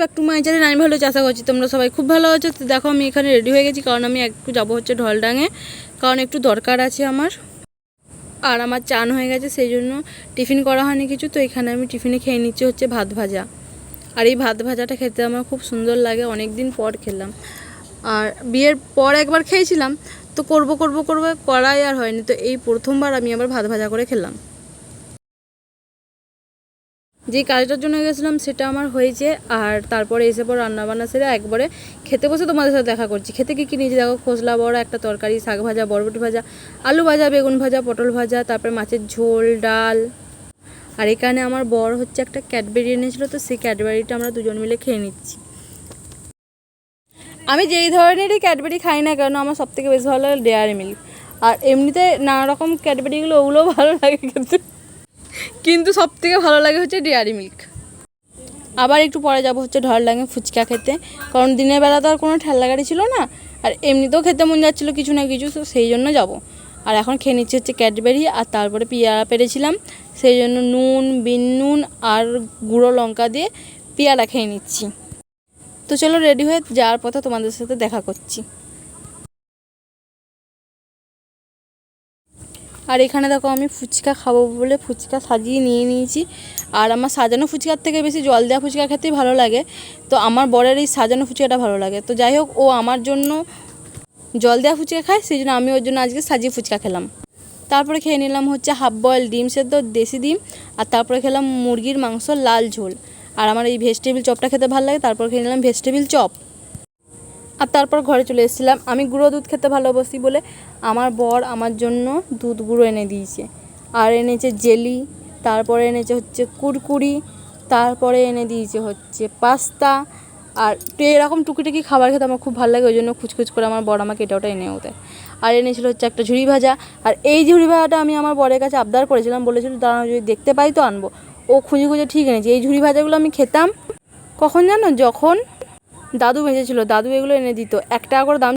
Back to my channel আমি ভালো আশা করছি তোমরা সবাই খুব ভালো আছো। তো দেখো, আমি এখানে রেডি হয়ে গেছি, কারণ আমি একটু যাব হচ্ছে ঢলডাঙে, কারণ একটু দরকার আছে আমার। আর আমার চান হয়ে গেছে, সেই জন্য টিফিন করা হয়নি কিছু, তো এখানে আমি টিফিনে খেয়ে নিচ্ছি হচ্ছে ভাত ভাজা। আর এই ভাত ভাজাটা খেতে আমার খুব সুন্দর লাগে অনেক দিন পর খেলাম। আর বিয়ের পর একবার খেয়েছিলাম, তো করব করব করব, করাই আর হয়নি। তো এই প্রথমবার আমি আবার ভাত ভাজা করে খেলাম। যে কাজটার জন্য গেছিলাম সেটা আমার হয়েছে, আর তারপরে এসে পর রান্নাবান্না সেরে একবারে খেতে বসে তোমাদের সাথে দেখা করছি। খেতে কী কী নিয়েছি দেখো? খোসলা বড়া, একটা তরকারি, শাক ভাজা, বরবটি ভাজা, আলু ভাজা, বেগুন ভাজা, পটল ভাজা, তারপরে মাছের ঝোল, ডাল। আর এখানে আমার বর হচ্ছে একটা ক্যাডবেরি এনেছিল, তো সেই ক্যাডবেরিটা আমরা দুজন মিলে খেয়ে নিচ্ছি। আমি যেই ধরনেরই ক্যাডবেরি খাই না কেন, আমার সব থেকে বেশি ভালো লাগে ডেয়ারি মিল্ক। আর এমনিতে নানা রকম ক্যাডবেরিগুলো ওগুলোও ভালো লাগে খেতে। কিন্তু সব থেকে ভালো লাগে হচ্ছে ডেয়ারি মিল্ক আবার একটু পরে যাব হচ্ছে ঢলডাঙে ফুচকা খেতে, কারণ দিনের বেলা তো আর কোনো ঠেলা গাড়ি ছিল না, আর এমনিতেও খেতে মন যাচ্ছিল কিছু না কিছু, তো সেই জন্য যাব। আর এখন খেয়ে নিচ্ছি হচ্ছে ক্যাডবেরি, আর তারপরে পেয়ারা পেরেছিলাম, সেই জন্য নুন, বিন নুন, আর গুঁড়ো লঙ্কা দিয়ে পেয়ারা খেয়ে নিচ্ছি। তো চলো রেডি হয়ে যাওয়ার পথে তোমাদের সাথে দেখা করছি। আর এখানে দেখো আমি ফুচকা খাব বলে ফুচকা সাজিয়ে নিয়ে নিয়েছি। আর আমার সাজানো ফুচকার থেকে বেশি জল দেওয়া ফুচকা খেতেই ভালো লাগে। তো আমার বরের এই সাজানো ফুচকাটা ভালো লাগে। তো যাই হোক, ও আমার জন্য জল দেওয়া ফুচকা খায়, সেই জন্য আমি ওর জন্য আজকে সাজিয়ে ফুচকা খেলাম। তারপরে খেয়ে নিলাম হচ্ছে হাফ বয়েল ডিম সেদ্ধ দেশি ডিম, আর তারপরে খেলাম মুরগির মাংস লাল ঝোল। আর আমার এই ভেজিটেবিল চপটা খেতে ভালো লাগে, তারপর খেয়ে নিলাম ভেজিটেবিল চপ। আর তারপর ঘরে চলে এসেছিলাম। আমি গুঁড়ো দুধ খেতে ভালোবাসি বলে আমার বর আমার জন্য দুধ গুঁড়ো এনে দিয়েছে। আর এনেছে জেলি, তারপরে এনেছে হচ্ছে কুরকুরি, তারপরে এনে দিয়েছে হচ্ছে পাস্তা। আর এরকম টুকিটাকি খাবার খেতে আমার খুব ভালো লাগে, ওই জন্য খুচখুচ করে আমার বর আমাকে এটা ওটা এনেও দেয়। আর এনেছিল হচ্ছে একটা ঝুড়ি ভাজা। আর এই ঝুড়ি ভাজাটা আমি আমার বরের কাছে আবদার করেছিলাম, বলেছিল দাঁড়ানো যদি দেখতে পাই তো আনব। ও খুঁজে খুঁজে ঠিক এনেছে। এই ঝুড়ি ভাজাগুলো আমি খেতাম কখন জানো? যখন দাদু ভেজেছিল দাদু এগুলো এনে দিত। একটা করে দাম